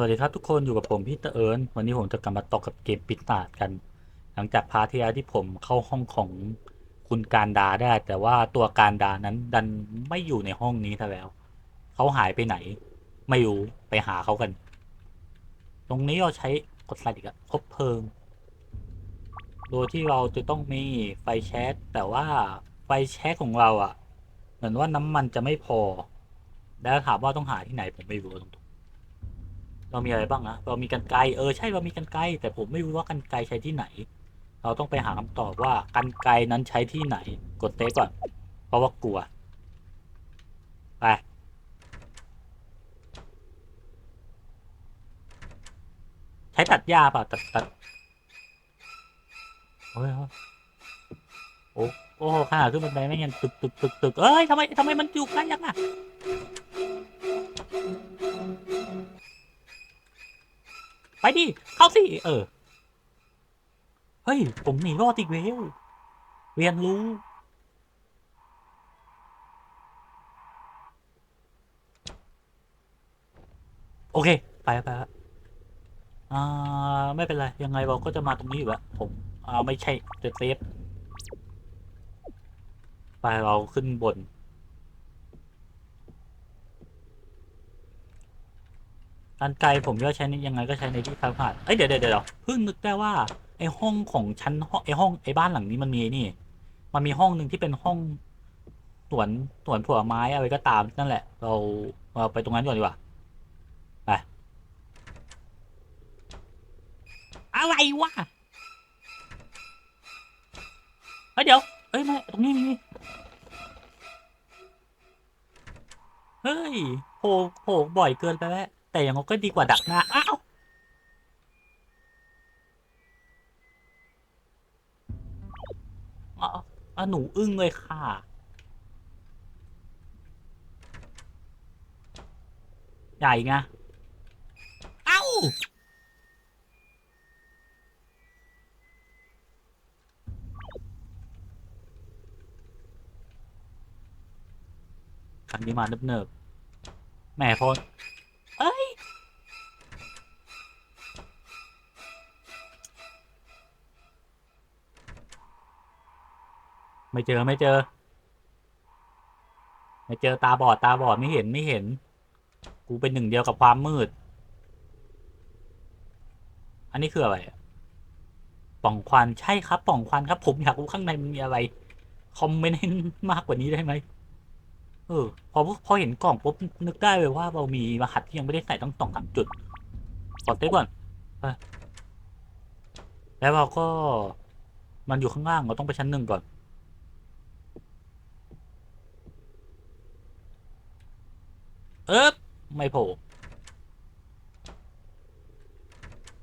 วัสดีครับทุกคนอยู่กับผมพี่เตอเอิญวันนี้ผมจะกลับมาตกกับเกมปิศาจกัน หลังจากพาร์ทที่แล้วที่ผมเข้าห้องของคุณการดาได้ แต่ว่าตัวการดานั้นดันไม่อยู่ในห้องนี้ซะแล้วเขาหายไปไหน ไม่รู้ไปหาเขากัน ตรงนี้เราใช้กดสไลด์อีกอะคบเพลิง โดยที่เราจะต้องมีไฟแช็กแต่ว่าไฟแช็กของเราอะเหมือนว่าน้ำมันจะไม่พอ แล้วถามว่าต้องหาที่ไหนผมไม่รู้ตรง เรามีอะไรบ้างนะเรามีกันไกเออใช่เรามีกันไกแต่ผมไม่รู้ว่ากันไกใช้ที่ไหน เราต้องไปหาคำตอบว่ากันไกนั้นใช้ที่ไหน กดเตะก่อน เพราะว่ากลัวไปใช้ตัดหญ้าเปล่าตัดตัดโอ้ยโอ้โอ้โหขนาขึ้นบันไดไม่ยังตึกตึกตึกตึกเอ้ยทำไมทำไมมันอยู่ใกล้ยังอะ ไปดิ เข้าสิ เออ เฮ้ย ผมหนีรอดอีกแล้วเรียนรู้ โอเค ไปไปอ่า ไม่เป็นไร ยังไงเราก็จะมาตรงนี้อยู่แล้วผมอ่าไม่ใช่จะเซฟ ไปเราขึ้นบน การไกลผมก็ใช้ในยังไงก็ใช้ในที่ทางผ่านเอ้ยเดี๋ยวเดี๋ยวเดี๋ยวเพิ่งนึกได้ว่าไอห้องของชั้นห้องไอห้องไอบ้านหลังนี้มันมีนี่ มันมีห้องหนึ่งที่เป็นห้องสวนสวนผลไม้อะไรก็ตามนั่นแหละ เราเราไปตรงนั้นก่อนดีกว่าไปอะไรวะเฮ้ยเดี๋ยวเอ้ยไม่ตรงนี้มีเฮ้ยโผล่โผล่บ่อยเกินไปแล้ว แต่อย่างก็ดีกว่าดักหน้า อ้าว อ๋อหนูอึ้งเลยค่ะ ใหญ่ไงเอ้าครั้งนี้มาเนิบๆแหม่พอ ไม่เจอไม่เจอ ไม่เจอตาบอดตาบอดไม่เห็นไม่เห็น กูเป็นหนึ่งเดียวกับความมืด อันนี้คืออะไรป่องควันใช่ครับ ป่องควันครับ ผมอยากรู้ข้างในมันมีอะไร คอมเมนต์ให้มากกว่านี้ได้ไหมเออพอพอเห็นกล่องปุ๊บนึกได้เลยว่าเรามีรหัสที่ยังไม่ได้ใส่ต้องสองสามจุดกดเต้ก่อนแล้วเราก็มันอยู่ข้างล่างเราต้องไปชั้นหนึ่งก่อน เอ๊บไม่โผล่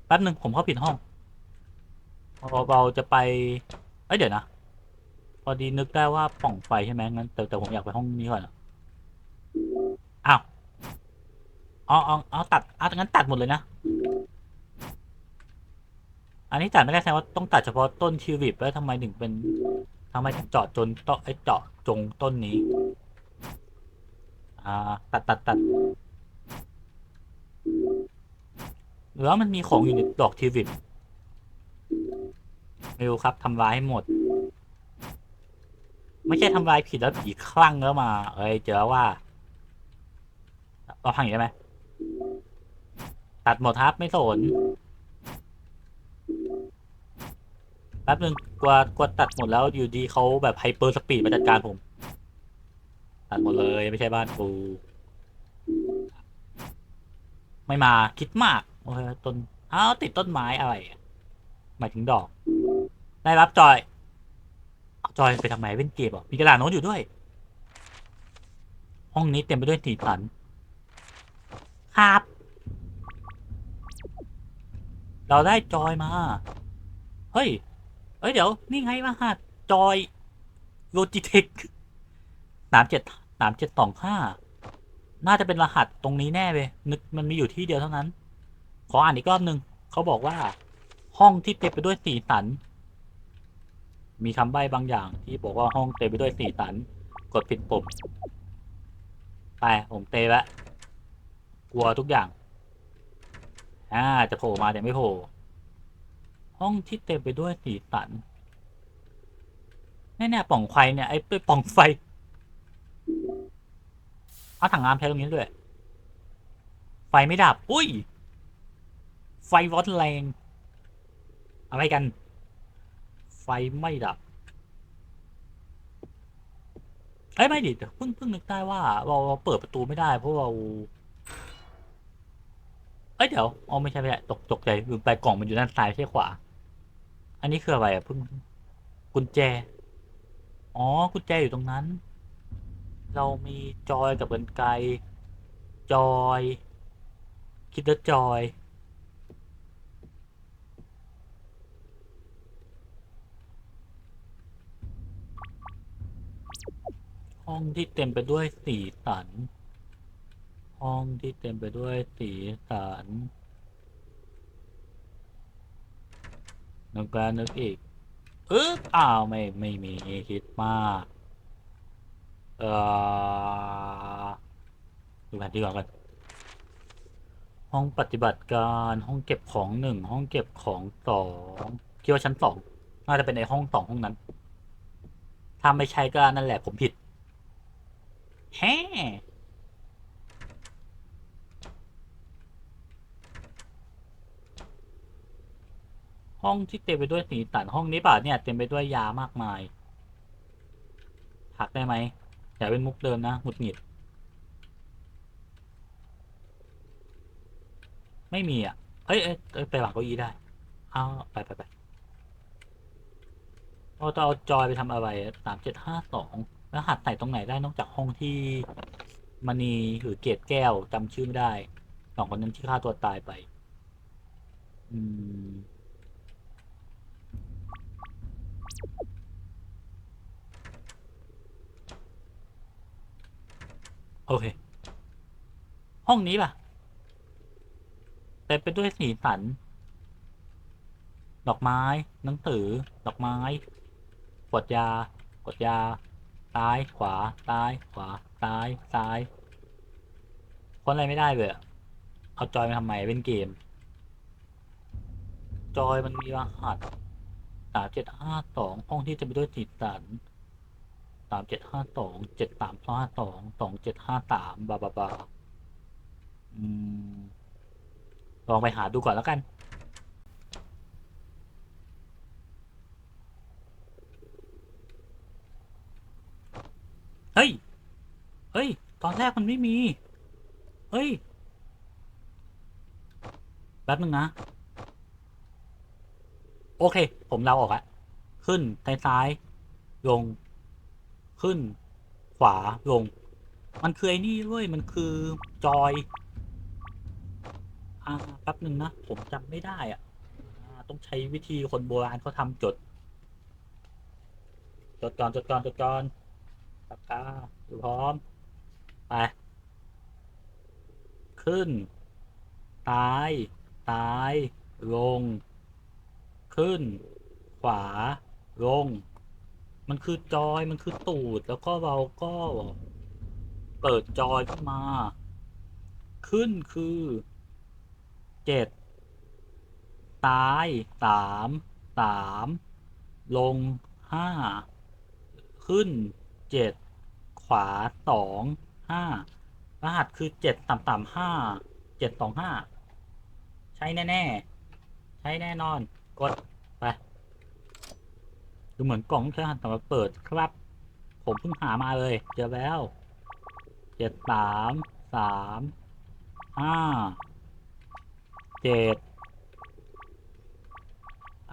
แป๊บหนึ่งผมเข้าผิดห้องเราเราจะไป เอ้ยเดี๋ยวนะ พอดีนึกได้ว่าป่องไฟใช่ไหมงั้นแต่แต่ผมอยากไปห้องนี้ก่อนอ้าวเอาเอาเอาตัดเอางั้นตัดหมดเลยนะ อันนี้ตัดไม่ได้แสดงว่าต้องตัดเฉพาะต้นชิวิบแล้วทำไมถึงเป็นทำไมถึงเจาะจนต้นไอเจาะจงต้นนี้ อ่า ตัดตัดตัดหรือว่ามันมีของอยู่ในดอกทิวิปไม่รู้ครับทำลายให้หมด ไม่ใช่ทำลายผิดแล้วผีคลั่งแล้วมา เอ้ย เจอว่าเราพังอยู่ได้ไหมตัดหมดครับไม่สนแป๊บนึงกลัวกลัวตัดหมดแล้วอยู่ดีเขาแบบไฮเปอร์สปีดมาจัดการผม ตัดหมดเลยไม่ใช่บ้านกู ไม่มาคิดมากโอ้ยต้นอ้าวติดต้นไม้อะไรหมายถึงดอก ได้รับจอย จอยไปทำไมเล่นเกมเหรอมีกระดาษโน้ตอยู่ด้วย ห้องนี้เต็มไปด้วยสีสัน ครับ เราได้จอยมา เฮ้ยเอ้ย เดี๋ยว นี่ไงรหัสจอยโลจิเทค สามเจ็ดสามเจ็ดสองห้าน่าจะเป็นรหัสตรงนี้แน่เลยนึกมันมีอยู่ที่เดียวเท่านั้น ขออ่านอีกรอบหนึ่งเขาบอกว่า ห้องที่เต็มไปด้วยสีสัน มีคำใบ้บางอย่าง ที่บอกว่าห้องเต็มไปด้วยสีสัน กดผิดปุ่มไปผมเตะแล้วกลัวทุกอย่าง อ่า จะโผล่มาแต่ไม่โผล่ ห้องที่เต็มไปด้วยสีสันแน่ๆป่องไฟเนี่ยไอ้ป่องไฟ เอาถังน้ำใช้ตรงนี้ด้วย ไฟไม่ดับ อุ้ย ไฟร้อนแรง อะไรกัน ไฟไม่ดับเอ้ยไม่ดิเพิ่งเพิ่งนึกได้ว่าเราเราเปิดประตูไม่ได้ เพราะเราเอ้ยเดี๋ยวอ๋อไม่ใช่ไม่ใช่ตกตกใจลืมไปกล่องมันอยู่ด้านซ้ายไม่ใช่ขวา อันนี้คืออะไรอะเพิ่งกุญแจ อ๋อกุญแจอยู่ตรงนั้น เรามีจอยกับกันไกรจอย คิดแล้วจอย ห้องที่เต็มไปด้วยสีสัน ห้องที่เต็มไปด้วยสีสันนึกแล้วนึกอีก อึ๊บอ้าว ไม่ ไม่มีคิดมาก เอ่อดูแผนที่ก่อนกัน ห้องปฏิบัติการห้องเก็บของหนึ่งห้องเก็บของสองคิดว่าชั้นสองน่าจะเป็นในห้องสองห้องนั้น ถ้าไม่ใช่ก็นั่นแหละผมผิดแฮ่ห้องที่เต็มไปด้วยสีสันห้องนี้ป่ะเนี่ยเต็มไปด้วยยามากมายหักได้ไหม อย่าเป็นมุกเดิมนะหงุดหงิด ไม่มีอะ เอ้ยเอ้ยไปหลังเก้าอี้ได้ เอาไปไปไปเราจะเอาจอยไปทำอะไรสามเจ็ดห้าสองแล้วหัดใส่ตรงไหนได้นอกจากห้องที่มณีหรือเกตแก้วจำชื่อไม่ได้สองคนนั้นที่ฆ่าตัวตายไป อืม โอเค ห้องนี้ป่ะเต็มไปด้วยสีสัน ดอกไม้ หนังสือ ดอกไม้ กดยา กดยา ซ้าย ขวา ซ้าย ขวา ซ้าย ซ้าย คนอะไรไม่ได้เลยเอาจอยมาทำไมเล่นเกม จอยมันมีรหัสสามเจ็ดห้าสองห้องที่จะไปด้วยสีสัน สามเจ็ดห้าสองเจ็ดสามห้าสองสองเจ็ดห้าสามบาบาบาอลองไปหาดูก่อนแล้วกันเฮ้ย เฮ้ย ตอนแรกมันไม่มี เฮ้ย แป๊บนึงนะ โอเค ผมเราออกอะ ขึ้น ซ้ายซ้ายลง ขึ้น ขวาลง มันคือไอ้นี่เว้ย มันคือจอย อ่าแป๊บหนึ่งนะ ผมจำไม่ได้อะต้องใช้วิธีคนโบราณเขาทำจด จดก่อนจดก่อนจดก่อนปากกาพร้อม ไป ขึ้น ซ้าย ซ้าย ลง ขึ้น ขวา ลง มันคือจอยมันคือตูด แล้วก็เราก็เปิดจอยขึ้นมา ขึ้นคือเจ็ดซ้ายสามสามลงห้าขึ้นเจ็ดขวาสองห้ารหัสคือเจ็ดต่ำต่ำห้าเจ็ดสองห้าใช้แน่ ๆ ใช้แน่นอน กด ดูเหมือนกล่องใช้รหัสสำหรับเปิดครับ ผมเพิ่งหามาเลย เจอแล้วเจ็ดสามสามห้าเจ็ด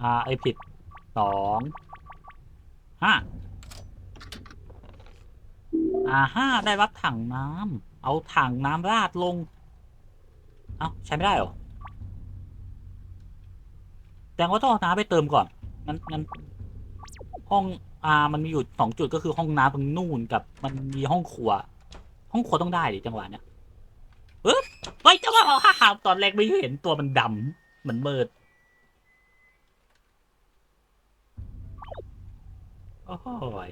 อ่าไอผิดสองห้าอ่าห้าได้รับถังน้ำเอาถังน้ำราดลง เอ้าใช้ไม่ได้เหรอแสดงว่าต้องเอาน้ำไปเติมก่อนงั้นงั้น ห้องอ่ามันมีอยู่สองจุดก็คือห้องน้ำตรงนู่นกับ มันมีห้องครัว ห้องครัวต้องได้ดิจังหวะเนี้ยปึ๊บเฮ้ยจังหวะฮ่าฮ่าตอนแรกไม่เห็นตัวมันดำเหมือนเมิดโอ้โหย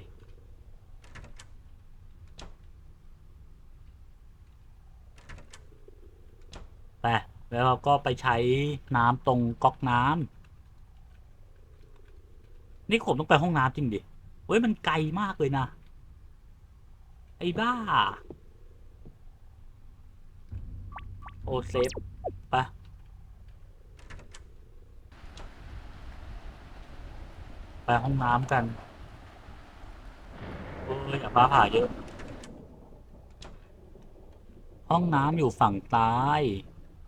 ไปไปแล้วเราก็ไปใช้น้ำตรงก๊อกน้ำ นี่ผมต้องไปห้องน้ำจริงดิ เฮ้ย มันไกลมากเลยนะ ไอ้บ้า โอเซฟไปไปห้องน้ำกัน โอ้ยอาบ้าผ่าเยอะ ห้องน้ำอยู่ฝั่งซ้าย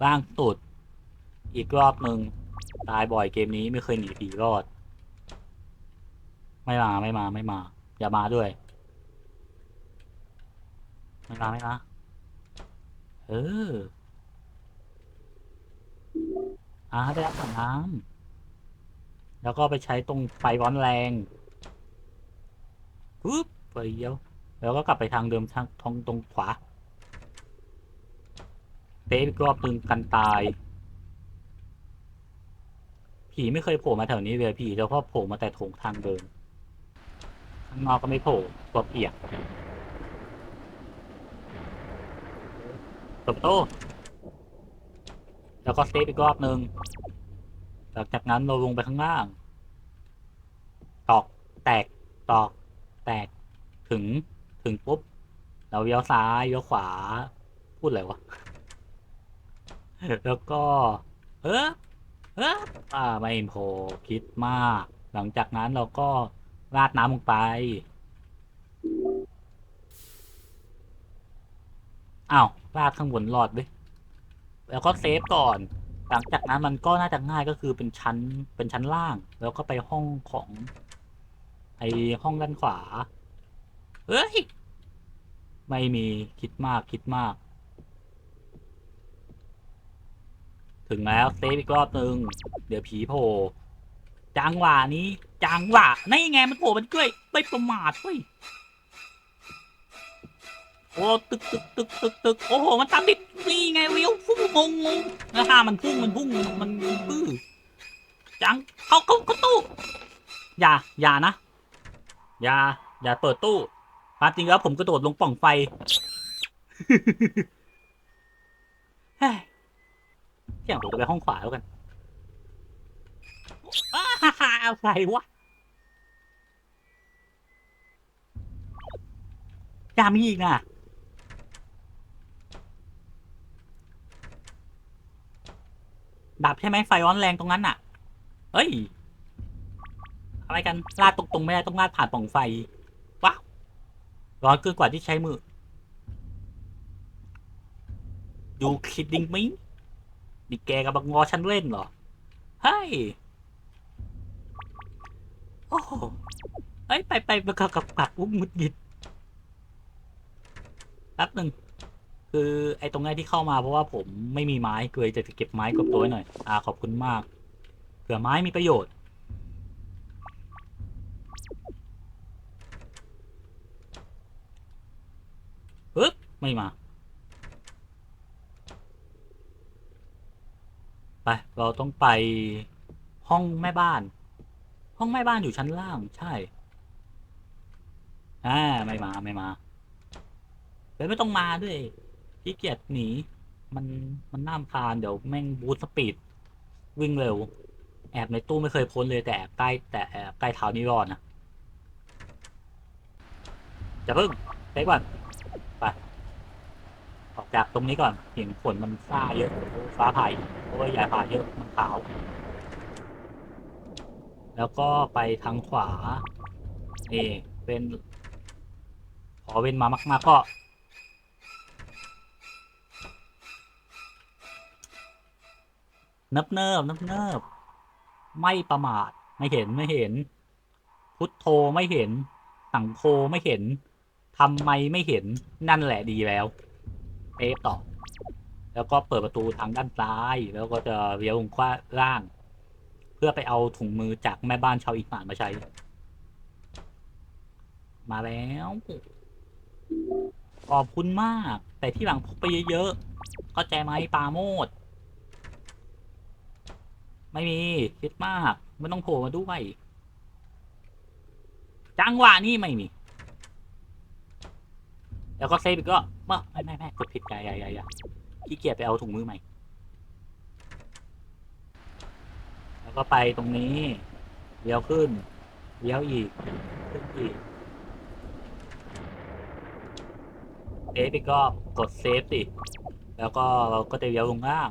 ล่างสุด อีกรอบหนึ่ง ตายบ่อยเกมนี้ไม่เคยหนีผีรอด ไม่มาไม่มาไม่มา อย่ามาด้วย ไม่มาไม่มาเอออ่าได้รับถังน้ำแล้วก็ไปใช้ตรงไฟร้อนแรงปุ๊บไปเดียวแล้วก็กลับไปทางเดิมทางทางตรงขวาเตะอีกรอบหนึ่งกันตาย ผีไม่เคยโผล่มาแถวนี้เลยผีแล้วก็โผล่มาแต่โถงทางเดิน นอกก็ไม่โผล่ตัวเปียกเปิดประตูแล้วก็เซฟอีกรอบหนึ่งหลังจากนั้นเราลงไปข้างล่าง ตอกแตกตอก แตกถึงถึงปุ๊บ เราเลี้ยวซ้ายเลี้ยวขวา พูดอะไรวะ แล้วก็ เออเอออ่าไม่โผล่คิดมาก หลังจากนั้นเราก็ ราดน้ำลงไป อ้าวราดข้างบนหลอดด้วยแล้วก็เซฟก่อน หลังจากนั้นมันก็น่าจะง่ายก็คือเป็นชั้น เป็นชั้นล่าง แล้วก็ไปห้องของ ไอห้องด้านขวา เฮ้ย ไม่มีคิดมากคิดมาก ถึงแล้วเซฟอีกรอบหนึ่งเดี๋ยวผีโผล่ จังหวะนี้จังหวะนี่ไงมันโผล่มันช่วยไม่ประมาทเว้ยโอ้ตึกตึกตึกตึกตึกโอ้โหมันตามติดนี่ไงเลี้ยวฟุ้งงงงนะฮะมันพุ่งมันพุ่งมันบื้อจังเขาเขาเขาตู้อย่าอย่านะอย่าอย่าเปิดตู้ความจริงแล้วผมกระโดดลงปล่องไฟเฮ้ยเที่ยงผมจะไปห้องขวาแล้วกันอ้า อะไรวะยามีอีกนะดับใช่ไหมไฟร้อนแรงตรงนั้นน่ะ เฮ้ย อะไรกัน ลาดตรงๆไม่ได้ต้องลาดผ่านปล่องไฟ ว้าวร้อนเกินกว่าที่ใช้มือ You kidding me นี่แกกับบักงอฉันเล่นเหรอ เฮ้ย โอ้โหเฮ้ยไปไปไปกับกับกับอุ้มมุดหงิดแป๊บหนึ่งคือไอ้ตรงนี้ที่เข้ามาเพราะว่าผมไม่มีไม้เกยจะเก็บไม้กบตัวไว้หน่อย อ่าขอบคุณมากเผื่อไม้มีประโยชน์ ปึ๊บ ไม่มา ไป เราต้องไปห้องแม่บ้าน ห้องแม่บ้านอยู่ชั้นล่างใช่อ่าไม่มาไม่มาเดี๋ยไม่ต้องมาด้วยขี้เกียจหนี มันมันน่ามคานเดี๋ยวแม่งบูทสปีดวิ่งเร็ว แอบในตู้ไม่เคยพ้นเลยแต่แอบใกล้แต่แอบใกล้เท้านี่รอดนะจะเพิ่งเซ็กก่อนไปออกจากตรงนี้ก่อนเห็นฝนมันฟ้าเยอะฟ้าผ่าโอ้ยอย่าผ่าเยอะมันขาว แล้วก็ไปทางขวา นี่เป็นขอเว้นมามาก ๆ ก็เนิบเนิบเนิบเนิบไม่ประมาทไม่เห็นไม่เห็น พุทโธไม่เห็น สังโฆไม่เห็นทำไมไม่เห็นนั่นแหละดีแล้วเป๊ะต่อ แล้วก็เปิดประตูทางด้านซ้าย แล้วก็จะเลี้ยวลงขวาล่าง เพื่อไปเอาถุงมือจากแม่บ้านชาวอีสานมาใช้ มาแล้ว ขอบคุณมาก แต่ที่หลังพกไปเยอะๆเข้าใจไหมปาโมด ไม่มีคิดมาก ไม่ต้องโผล่มาด้วย จังหวะนี้ไม่มี แล้วก็เซฟอีกก็ไม่ไม่ไม่กดผิดอย่าอย่าอย่าอย่าขี้เกียจไปเอาถุงมือใหม่ ก็ไปตรงนี้เลี้ยวขึ้นเลี้ยวอีกขึ้นอีกเซฟอีกก็กดเซฟสิแล้วก็เราก็จะเลี้ยวลงล่าง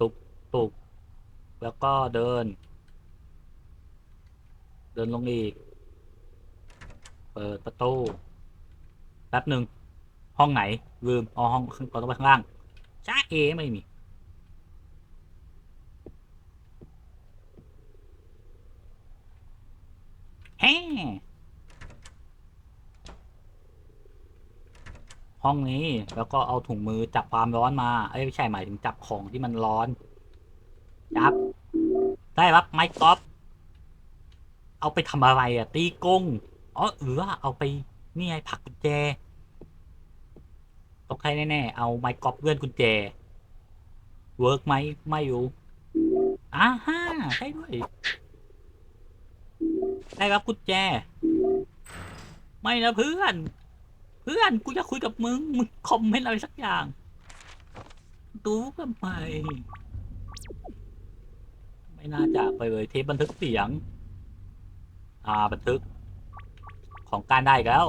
ตุกตุกแล้วก็เดิน เดินลงอีก เปิดประตูแป๊บหนึ่งห้องไหนลืมอ๋อห้องข้างต้องไปข้างล่างจ้าเอไม่มี แฮห้องนี้แล้วก็เอาถุงมือจับความร้อนมาเอ้ยไม่ใช่หมายถึงจับของที่มันร้อนจับ ได้รับไม้กอล์ฟเอาไปทำอะไรอะตีกงอ๋อเออเอาไปนี่ไงผักกุญแจต้องใช้แน่ๆเอาไม้กอล์ฟเลื่อนกุญแจเวิร์กไหมไม่รู้อ่าฮ่าใช่ด้วย ได้รับกุญแจ ไม่นะเพื่อน เพื่อนกูจะคุยกับมึง มึงคอมเมนต์อะไรสักอย่าง ดูกันไป ไม่น่าจะไปเลยเทปบันทึกเสียง อ่าบันทึก ของการได้แล้ว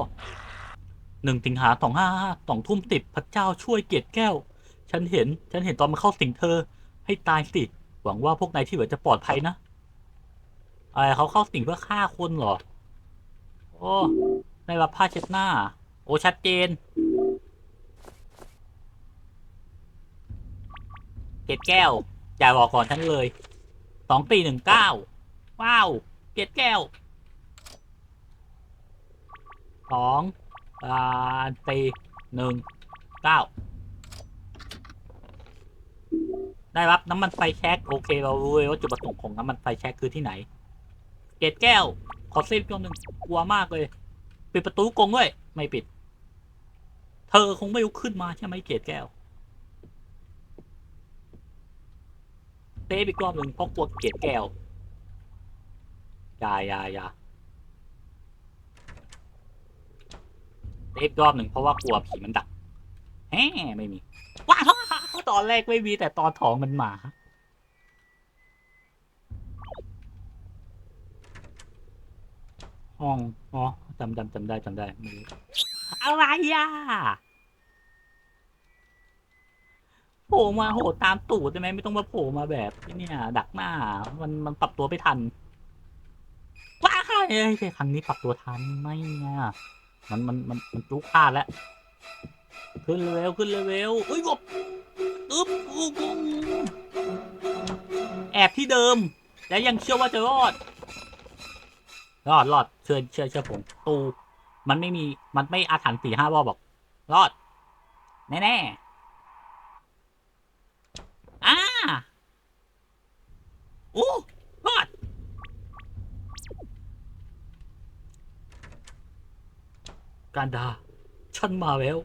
หนึ่งสิงหาสองห้าสองทุ่มติดพระเจ้าช่วยเกียรติแก้ว ฉันเห็น ฉันเห็นตอนมันเข้าสิงเธอ ให้ตายสิ หวังว่าพวกนายที่เหลือจะปลอดภัยนะ อะไรเขาเข้าสิงเพื่อฆ่าคนเหรอ โอ้ในรับผ้าเช็ดหน้า โอ้ชัดเจน เกตแก้วจ่ายบอกก่อนฉันเลย สองปีหนึ่งเก้า ว้าว เกตแก้ว สองอ่าตีหนึ่งเก้า ได้รับน้ำมันไฟแช็กโอเค เรารู้เลยว่าจุดประสงค์ของน้ำมันไฟแช็กคือที่ไหน เกตแก้ว ขอเซฟตัวหนึ่งกลัวมากเลย ปิดประตูกงด้วย ไม่ปิด เธอคงไม่ลุกขึ้นมาใช่ไหมเกตแก้วเซฟอีกรอบหนึ่งเพราะกลัวเกตแก้วอย่าอย่าอย่าเซฟรอบหนึ่งเพราะว่ากลัวผีมันดักแฮ่ไม่มีว้าวตอนแรกไม่มีแต่ตอนท้องมันมา ห้องอ๋อจำจำจำได้จำได้ไม่รู้อะไรอะโผล่มาโหตามตูดได้ไหมไม่ต้องมาโผล่มาแบบเนี่ย ดักหน้า มันมันปรับตัวไม่ทันว้าเอ้ยครั้งนี้ปรับตัวทันไม่เนี่ยมันมันมันมันจุกพลาดแล้วขึ้นเลเวลขึ้นเลเวลเอ้ยกบอึ๊บอุ๊บอุ๊บแอบที่เดิม แล้วยังเชื่อว่าจะรอด รอดรอดเชื่อเชื่อเชื่อผมตูมันไม่มีมันไม่อาถรรพ์สี่ห้ารอบบอก รอด แน่แน่ๆอ่าโอ้รอด การดา ฉันมาแล้ว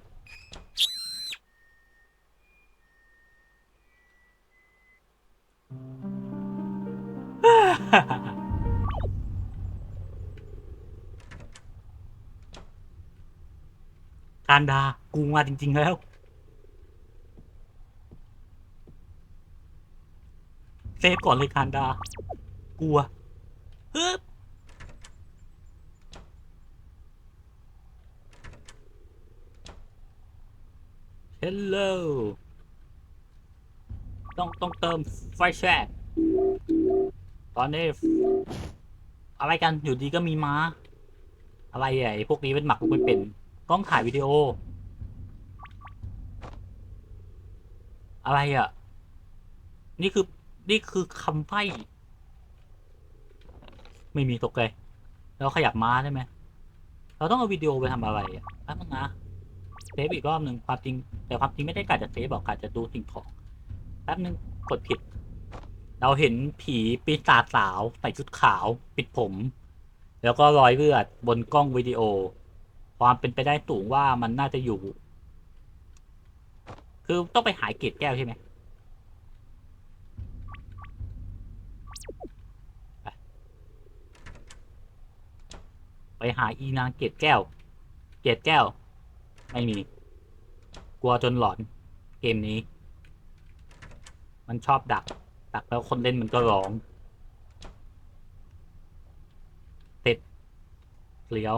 การดา กูมาจริง ๆ แล้ว เซฟก่อนเลยการดา กลัวฮึบเฮลโลต้องต้องเติมไฟแช็กตอนนี้ อะไรกันอยู่ดีก็มีม้า อะไรอะไอ้พวกนี้เป็นหมักลูกไม่เป็น กล้องถ่ายวิดีโอ อะไรอะ นี่คือ นี่คือคำใบ้ไม่มีตกเลยแล้วขยับม้าได้ไหม เราต้องเอาวิดีโอไปทำอะไรอะแป๊บนึงนะเซฟอีกรอบหนึ่งความจริง แต่ความจริงไม่ได้กะจะเซฟบอกกะจะดูสิ่งของแป๊บนึงกดผิด เราเห็นผีปีศาจสาวใส่ชุดขาว ปิดผม แล้วก็รอยเลือดบนกล้องวิดีโอ ความเป็นไปได้สูงว่ามันน่าจะอยู่ คือต้องไปหายเกตแก้วใช่ไหมไปหาอีนางเกตแก้ว เกตแก้ว ไม่มี กลัวจนหลอน เกมนี้ มันชอบดักตักแล้วคนเล่นมันก็ร้องติดเลี้ยว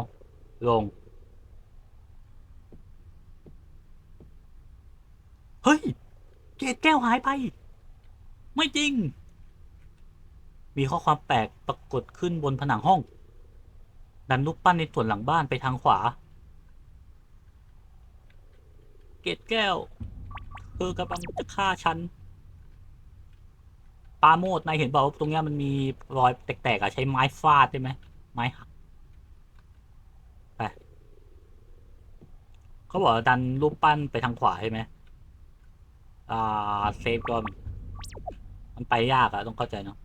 ลง ฮ้ยเกรดแก้วหายไป ไม่จริง มีข้อความแปลกปรากฏขึ้นบนผนังห้อง ดันรูปปั้นในส่วนหลังบ้านไปทางขวา เกรดแก้วเธอกำลังจะฆ่าฉันปาโมดนายเห็นบอกว่าตรงเนี้ยมันมีรอยแตกๆอะใช้ไม้ฟาดใช่ไหมไม้หักไปเขาบอกดันรูปปั้นไปทางขวาใช่ไหม อ่าเซฟก่อนมันไปยากอะต้องเข้าใจเนาะ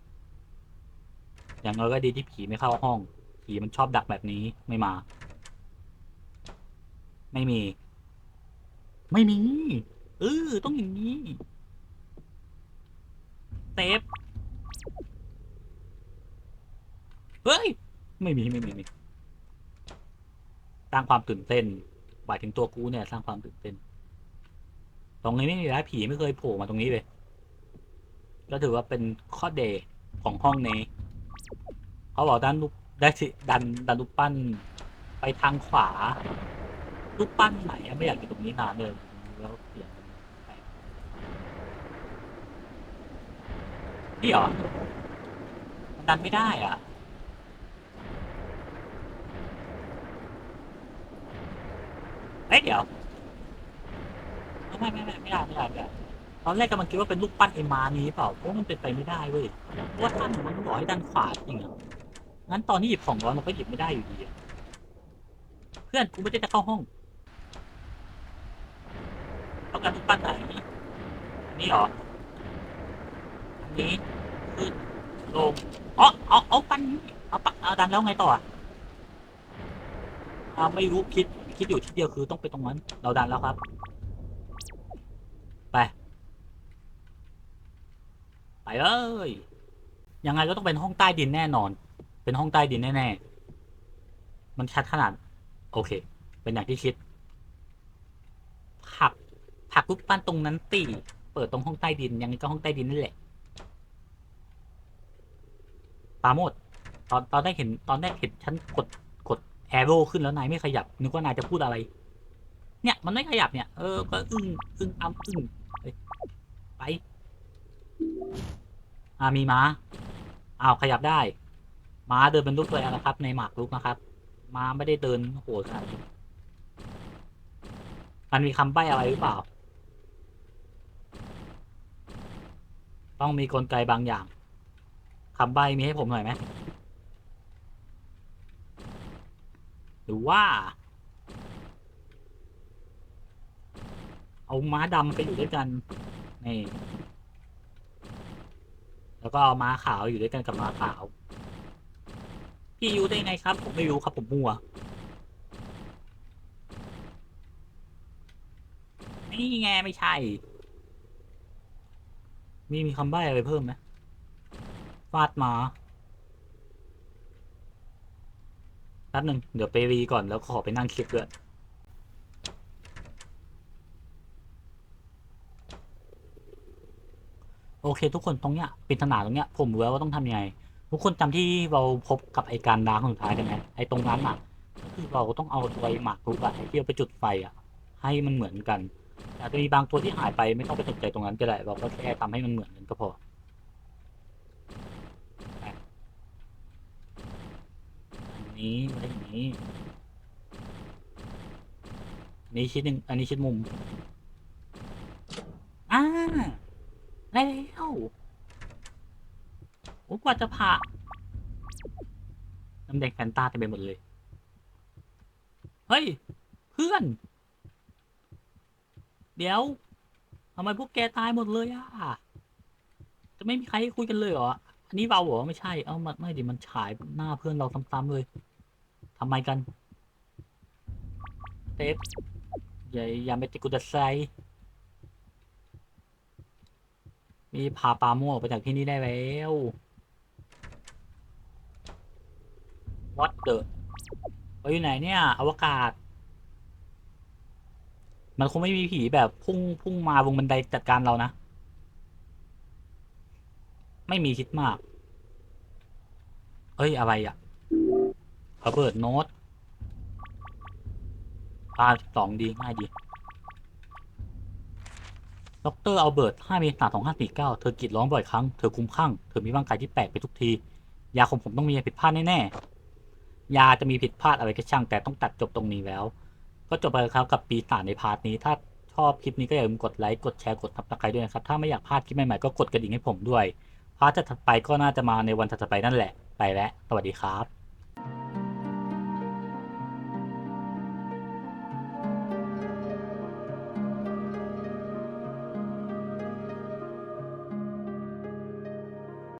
อย่างน้อยก็ดีที่ผีไม่เข้าห้อง ผีมันชอบดักแบบนี้ไม่มา ไม่มี ไม่มีเออต้องอย่างนี้เซฟเฮ้ย ไม่มีไม่มีไม่มีสร้างความตื่นเต้นหมายถึงตัวกูเนี่ย สร้างความตื่นเต้น ตรงนี้ไม่มีร้ายผีไม่เคยโผล่มาตรงนี้เลย ก็ถือว่าเป็นข้อเดของห้องนี้ เขาบอกด้านรูปได้สิดันดันรูปปั้น ไปทางขวารูปปั้นไหนอะไม่อยากอยู่ตรงนี้นานเลยแล้วเสียนแปลกนี่เหรอมันดันไม่ได้อะเอ้ยเดี๋ยว ไม่ไม่ไม่ไม่ได้ไม่ได้ไม่ได้ตอนแรกกำลังคิดว่าเป็นรูปปั้นไอ้มานี้เปล่าเพราะมันเป็นไปไม่ได้เว้ยเพราะว่าท่านมันบอกให้ด้านขวาจริงอะงั้นตอนที่หยิบของร้อนมันก็หยิบไม่ได้อยู่ดีอะเพื่อนกูไม่ได้จะเข้าห้องต้องการรูปปั้นไหนนนี้เหรออันนี้ขึ้นลงอ๋อเอาเอาปั้นนี้เอาปักเอาดันแล้วไงต่ออะอ่าไม่รู้คิดคิดอยู่ทีเดียวคือต้องไปตรงนั้นเราดันแล้วครับ ไป ไปเลยยังไงก็ต้องเป็นห้องใต้ดินแน่นอน เป็นห้องใต้ดินแน่ๆ มันชัดขนาด โอเค เป็นอย่างที่คิด ผัก ผักรูปปั้นตรงนั้นตีเปิดตรงห้องใต้ดิน ยังไงก็ห้องใต้ดินนั่นแหละปาโมดตอนตอนแรกเห็นตอนแรกเห็นฉันกดกดแอโร่ขึ้นแล้วนายไม่ขยับนึกว่านายจะพูดอะไร เนี่ย มันไม่ขยับเนี่ย เออ ก็อึ้งอึ้งอ้ำอึ้งไป อ่ามีม้าอ้าวขยับได้ ม้าเดินเป็นรูปตัวอะนะครับ ในหมากรุกนะครับ ม้าไม่ได้เดินโหดขนาดนี้มันมีคำใบ้อะไรหรือเปล่า ต้องมีกลไกบางอย่างคำใบ้มีให้ผมหน่อยไหมหรือว่า เอาม้าดำไปอยู่ด้วยกันนี่ แล้วก็เอาม้าขาวอยู่ด้วยกันกับม้าขาว พี่ยูได้ไงครับ ผมไม่รู้ครับผมมั่วนี่ไงไม่ใช่ มีมีคำใบ้อะไรเพิ่มไหมฟาดมาแป๊บหนึ่งเดี๋ยวไปรีก่อนแล้วขอไปนั่งคิดด้วย โอเค ทุกคนตรงเนี้ยปริศนาตรงเนี้ยผมรู้แล้วว่าต้องทำยังไง ทุกคนจำที่เราพบกับไอการดาคสุดท้ายได้ไหมไอตรงนั้นอะคือเราต้องเอาตัวไอหมากรุกอะไอที่เอาไปจุดไฟอะ ให้มันเหมือนกันอาจจะมีบางตัวที่หายไปไม่ต้องไปสนใจตรงนั้นก็ได้เราก็แค่ทำให้มันเหมือนกันก็พอ อันนี้อะไรอย่างนี้อันนี้ชิดหนึ่งอันนี้ชิดมุมอ่าได้ แล้วโอ้กว่าจะผ่าน้ำแดงแฟนตาเต็มไปหมดเลย เฮ้ย เพื่อน เดี๋ยวทำไมพวกแกตายหมดเลยอะ จะไม่มีใครคุยกันเลยเหรอ อันนี้เราเหรอ ไม่ใช่ เอามันไม่ดิ มันฉายหน้าเพื่อนเราซ้ำๆเลย ทำไมกันเทปอย่าอย่าไปติดกุดไซ มีพาปลาม่วงออกไปจากที่นี่ได้แล้ว What the เราอยู่ไหนเนี่ยอวกาศ มันคงไม่มีผีแบบพุ่งพุ่งมาวงบันไดจัดการเรานะ ไม่มีคิดมาก เอ้ย อะไรอะระเบิดโน้ตปาสองดีง่ายดี ดรอัลเบิร์ต5เมษายน2549 เธอกรีดร้องบ่อยครั้ง เธอคุ้มคลั่งเธอมีร่างกายที่แปลกไปทุกที ยาของผมต้องมีผิดพลาดแน่ๆ ยาจะมีผิดพลาดอะไรก็ช่าง แต่ต้องตัดจบตรงนี้แล้ว ก็จบไปแล้วครับกับปีศาจในพาร์ทนี้ ถ้าชอบคลิปนี้ก็อย่าลืมกดไลค์ กดแชร์ กดทับตะไคร้ด้วยนะครับ ถ้าไม่อยากพลาดคลิปใหม่ๆ ก็กดกระดิ่งให้ผมด้วย พาร์ทถัดไปก็น่าจะมาในวันถัดไปนั่นแหละ ไปแล้ว สวัสดีครับ